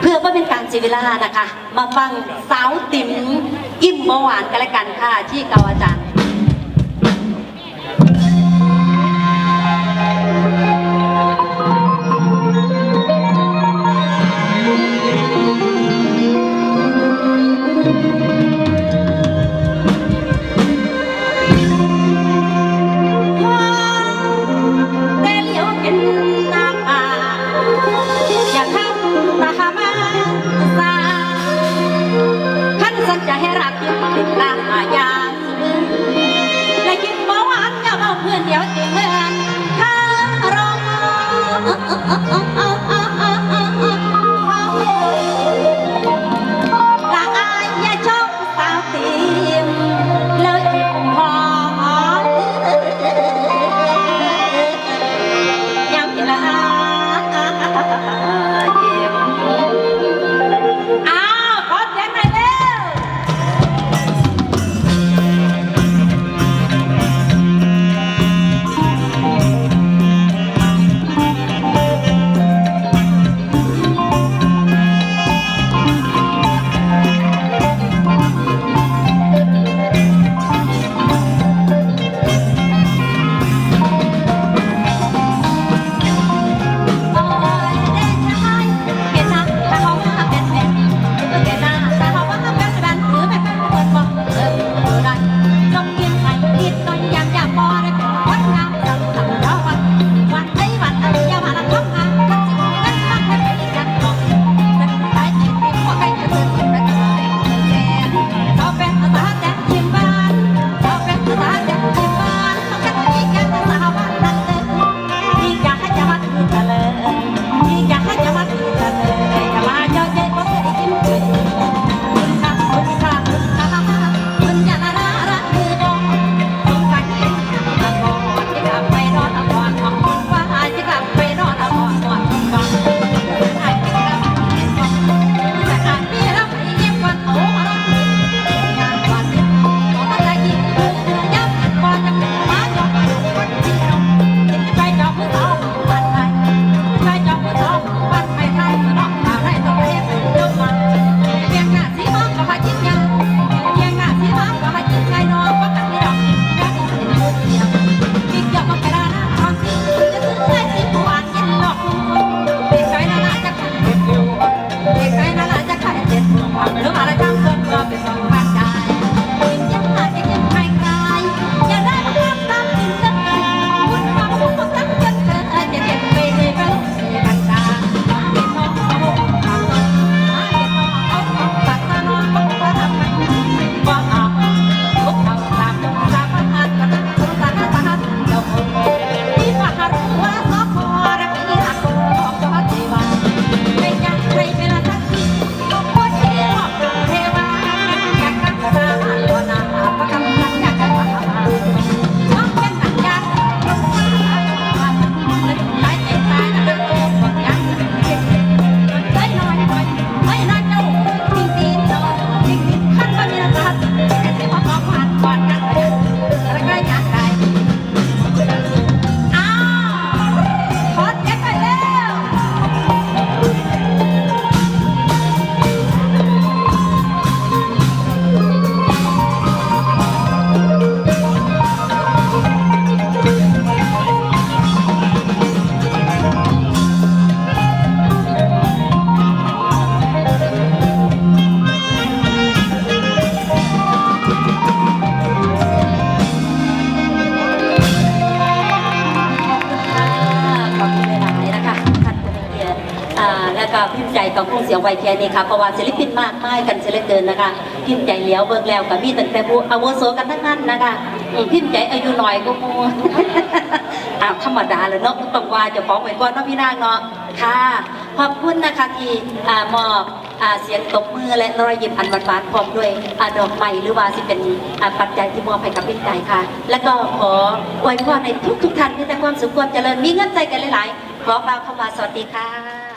เพื่อว่าเป็นการเสียเวลานะคะ มาฟังสาวติ๋มอิ่มเบาหวานกันละกันค่ะ ที่เกาอาจารย์ ก็พิมใจของคงเสียงไวแค่นี่ค่ะเพราะว่าศิลปินมากมายกันเสียเลเกินนะคะพิมใจเลี้ยวเบิ่งแล้วกับมีตั้งแต่ผู้อาวุโซกันทั้งนั้นนะคะพิมใจอายุหน่อยก็มูอ้าวธรรมดาเลยเนาะต้องว่าจะฟ้องไว้ก่อนเนาะพี่นางเนาะค่ะขอบคุณนะคะที่มอบเสียงตบมือและรอยยิ้มอันหวานหวานพร้อมด้วยดอกไม้หรือว่าสิเป็นปัจจัยที่มอบให้กับพี่ใจค่ะ และก็ขออวยพรในทุกๆท่านที่แต่ความสุขความเจริญมีเงื่อนใจกันหลายๆขอกล่าเข้ามาสวัสดีค่ะ